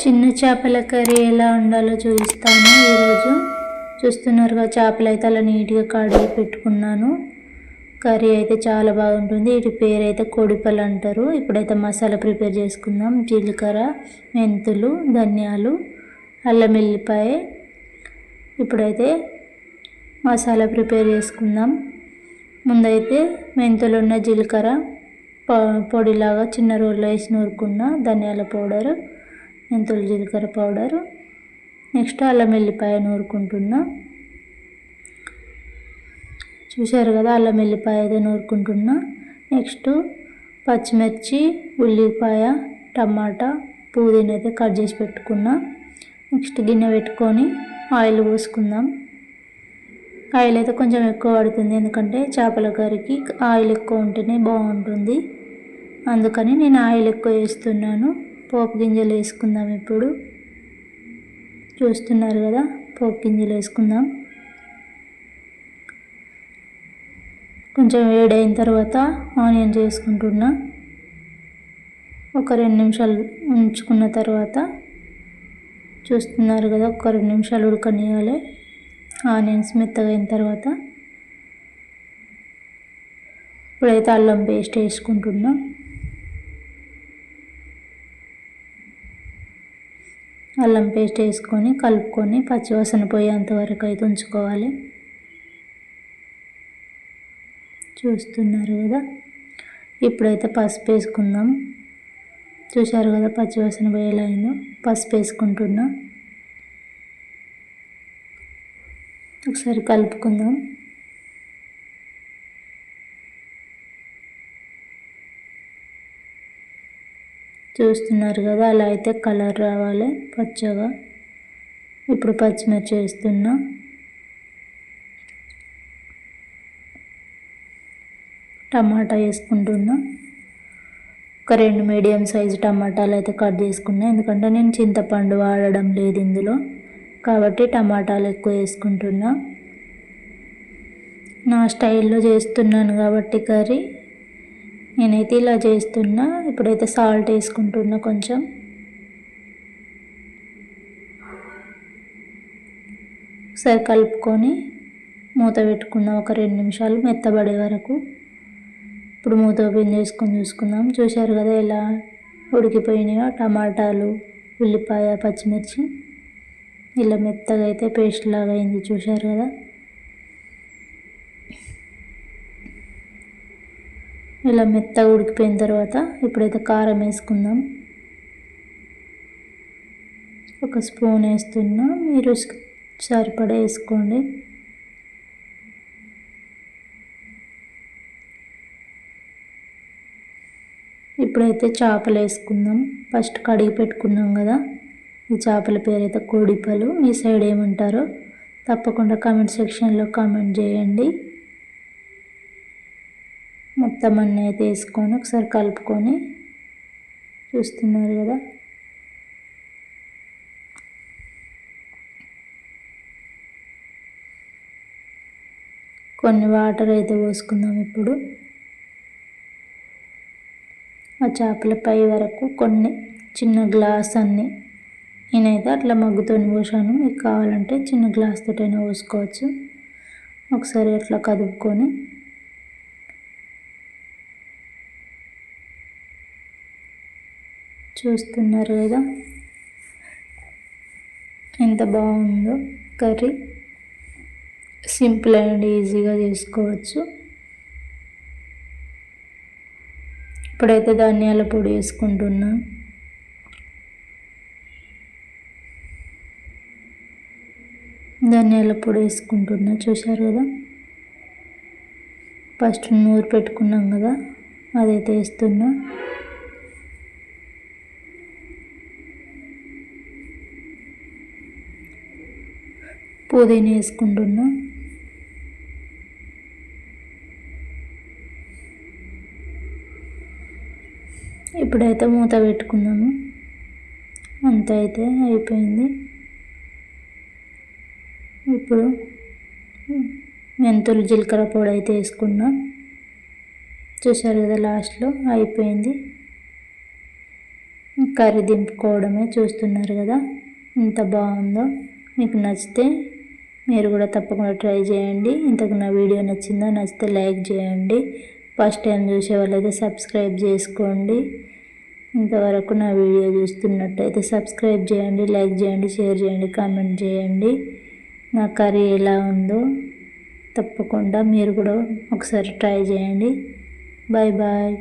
చిన్న చేపల కర్రీ ఎలా ఉండాలో చూపిస్తాను. ఈరోజు చూస్తున్నారుగా చేపలు అయితే అలా నీట్గా కడిగి పెట్టుకున్నాను. కర్రీ అయితే చాలా బాగుంటుంది. వీటి పేరు అయితే కోడిపల్లి అంటారు. ఇప్పుడైతే మసాలా ప్రిపేర్ చేసుకుందాం. జీలకర్ర మెంతులు ధనియాలు అల్లం ఎల్లిపాయ ఇప్పుడైతే మసాలా ప్రిపేర్ చేసుకుందాం. ముందైతే మెంతులు ఉన్న జీలకర్ర పొడిలాగా చిన్న రోల్లో వేసి నూరుకున్న ధనియాల పౌడర్. మెంతులు జీలకర్ర పౌడర్ నెక్స్ట్ అల్లం వెల్లిపాయ నూరుకుంటున్నా. చూశారు కదా అల్లం వెల్లిపాయ అయితే నూరుకుంటున్నా. నెక్స్ట్ పచ్చిమిర్చి ఉల్లిపాయ టమాటా పుదీనా అయితే కట్ చేసి పెట్టుకున్నా. నెక్స్ట్ గిన్నె పెట్టుకొని ఆయిల్ పోసుకుందాం. ఆయిల్ అయితే కొంచెం ఎక్కువ పడుతుంది ఎందుకంటే చేపల కర్రీకి ఆయిల్ ఎక్కువ ఉంటేనే బాగుంటుంది. అందుకని నేను ఆయిల్ ఎక్కువ వేస్తున్నాను. పోపు గింజలు వేసుకుందాం ఇప్పుడు. చూస్తున్నారు కదా పోపు గింజలు వేసుకుందాం. కొంచెం వేడైన తర్వాత ఆనియన్స్ వేసుకుంటున్నా ఒక రెండు నిమిషాలు ఉంచుకున్న తర్వాత చూస్తున్నారు కదా ఒక రెండు నిమిషాలు ఉడకనియాలి. ఆనియన్స్ మెత్తగా అయిన తర్వాత ఇప్పుడైతే అల్లం పేస్ట్ వేసుకుంటున్నాం. అల్లం పేస్ట్ వేసుకొని కలుపుకొని పచ్చివాసన పోయేంత వరకు అయితే ఉంచుకోవాలి. చూస్తున్నారు కదా? ఇప్పుడైతే పసుపు వేసుకుందాం. చూశారు కదా పచ్చివాసన పోయేలా అయిందో? పసుపు వేసుకుంటున్నా. ఒకసారి కలుపుకుందాం. చూస్తున్నారు కదా అలా అయితే కలర్ రావాలి పచ్చగా. ఇప్పుడు పచ్చిమిర్చి వేస్తున్నా. టమాటా వేసుకుంటున్నా. ఒక రెండు మీడియం సైజు టమాటాలు అయితే కట్ చేసుకున్నా. ఎందుకంటే నేను చింతపండు వాడడం లేదు ఇందులో. కాబట్టి టమాటాలు ఎక్కువ వేసుకుంటున్నా. నా స్టైల్లో చేస్తున్నాను కాబట్టి కర్రీ. నేనైతే ఇలా చేస్తున్నా. ఇప్పుడైతే సాల్ట్ వేసుకుంటున్నా కొంచెం. ఒకసారి కలుపుకొని మూత పెట్టుకుందాం ఒక రెండు నిమిషాలు మెత్తబడే వరకు. ఇప్పుడు మూత ఓపెన్ చేసుకొని చూసుకుందాం. చూశారు కదా ఎలా ఉడికిపోయినాయో టమాటాలు ఉల్లిపాయ పచ్చిమిర్చి. ఇలా మెత్తగా అయితే పేస్ట్ లాగా అయింది. చూశారు కదా? ఇలా మెత్తగా ఉడికిపోయిన తర్వాత ఇప్పుడైతే కారం వేసుకుందాం ఒక స్పూన్ వేస్తున్నా మీరు సరిపడా వేసుకోండి. ఇప్పుడైతే చేపలు వేసుకుందాం. ఫస్ట్ కడిగి పెట్టుకున్నాం కదా ఈ చేపల పేరు అయితే కోడిపలు మీ సైడ్ ఏమంటారో తప్పకుండా కామెంట్ సెక్షన్లో కామెంట్ చేయండి. మొత్తం అన్నీ అయితే వేసుకొని ఒకసారి కలుపుకొని చూస్తున్నారు కదా. కొన్ని వాటర్ అయితే పోసుకుందాం ఇప్పుడు. ఆ చేపల పై వరకు కొన్ని చిన్న గ్లాస్ అన్ని నేనైతే అట్లా మగ్గుతో పోసాను. మీకు కావాలంటే చిన్న గ్లాస్ తోటైనా పోసుకోవచ్చు. ఒకసారి అట్లా కదుపుకొని చూస్తున్నారు కదా. ఎంత బాగుందో కర్రీ. సింపుల్ అండ్ ఈజీగా చేసుకోవచ్చు. ఇప్పుడైతే ధనియాల పొడి వేసుకుంటున్నా. ధనియాల పొడి వేసుకుంటున్నా చూశారు కదా. ఫస్ట్ నూరు పెట్టుకున్నాం కదా అదైతే వేస్తున్నా. పుదీనా వేసుకుంటున్నా. ఇప్పుడైతే మూత పెట్టుకున్నాము అంత అయితే అయిపోయింది. ఇప్పుడు మెంతులు జీలకర్ర పొడి అయితే వేసుకున్నా. చూసారు కదా లాస్ట్లో అయిపోయింది. కర్రీ దింపుకోవడమే చూస్తున్నారు కదా. ఎంత బాగుందో. మీకు నచ్చితే మీరు కూడా తప్పకుండా ట్రై చేయండి. ఇంతకు నా వీడియో నచ్చిందా నచ్చితే లైక్ చేయండి. ఫస్ట్ టైం చూసే వాళ్ళైతే సబ్స్క్రైబ్ చేసుకోండి. ఇంతవరకు నా వీడియో చూస్తున్నట్టయితే సబ్స్క్రైబ్ చేయండి లైక్ చేయండి షేర్ చేయండి కామెంట్ చేయండి. నా కర్రీ ఎలా ఉందో తప్పకుండా మీరు కూడా ఒకసారి ట్రై చేయండి. Bye bye